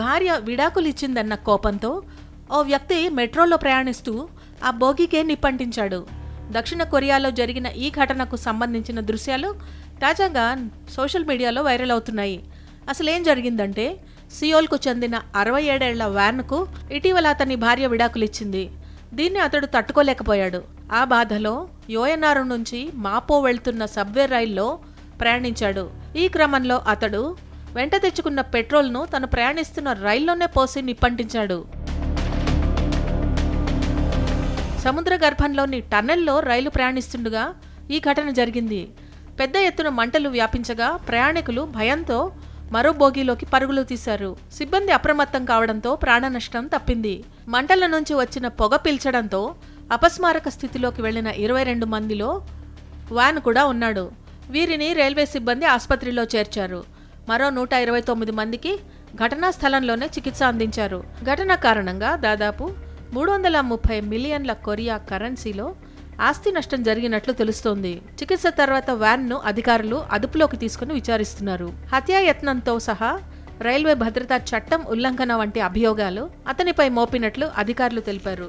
భార్య విడాకులు ఇచ్చిందన్న కోపంతో ఓ వ్యక్తి మెట్రోలో ప్రయాణిస్తూ ఆ బోగికే నిప్పంటించాడు. దక్షిణ కొరియాలో జరిగిన ఈ ఘటనకు సంబంధించిన దృశ్యాలు తాజాగా సోషల్ మీడియాలో వైరల్ అవుతున్నాయి. అసలు ఏం జరిగిందంటే సియోల్కు చెందిన అరవై ఏడేళ్ళ వ్యాన్కు ఇటీవల అతని భార్య విడాకులిచ్చింది. దీన్ని అతడు తట్టుకోలేకపోయాడు. ఆ బాధలో యోయనారు నుంచి మాపో వెళ్తున్న సబ్వే రైల్లో ప్రయాణించాడు. ఈ క్రమంలో అతడు వెంట తెచ్చుకున్న పెట్రోల్ను తను ప్రయాణిస్తున్న రైల్లోనే పోసి నిప్పంటించాడు సముద్ర గర్భంలోని టన్నెల్లో రైలు ప్రయాణిస్తుండగా ఈ ఘటన జరిగింది. పెద్ద ఎత్తున మంటలు వ్యాపించగా ప్రయాణికులు భయంతో మరో బోగీలోకి పరుగులు తీశారు. సిబ్బంది అప్రమత్తం కావడంతో ప్రాణ నష్టం తప్పింది. మంటల నుంచి వచ్చిన పొగ పీల్చడంతో అపస్మారక స్థితిలోకి వెళ్ళిన ఇరవై రెండు మందిలో వ్యాన్ కూడా ఉన్నాడు. వీరిని రైల్వే సిబ్బంది ఆసుపత్రిలో చేర్చారు. మరో నూట ఇరవై తొమ్మిది మందికి ఘటనా స్థలంలోనే చికిత్స అందించారు. ఘటన కారణంగా దాదాపు మూడు వందల ముప్పై మిలియన్ల కొరియా కరెన్సీలో ఆస్తి నష్టం జరిగినట్లు తెలుస్తోంది. చికిత్స తర్వాత వ్యాన్ను అధికారులు అదుపులోకి తీసుకుని విచారిస్తున్నారు. హత్యాయత్నంతో సహా రైల్వే భద్రతా చట్టం ఉల్లంఘన వంటి అభియోగాలు అతనిపై మోపినట్లు అధికారులు తెలిపారు.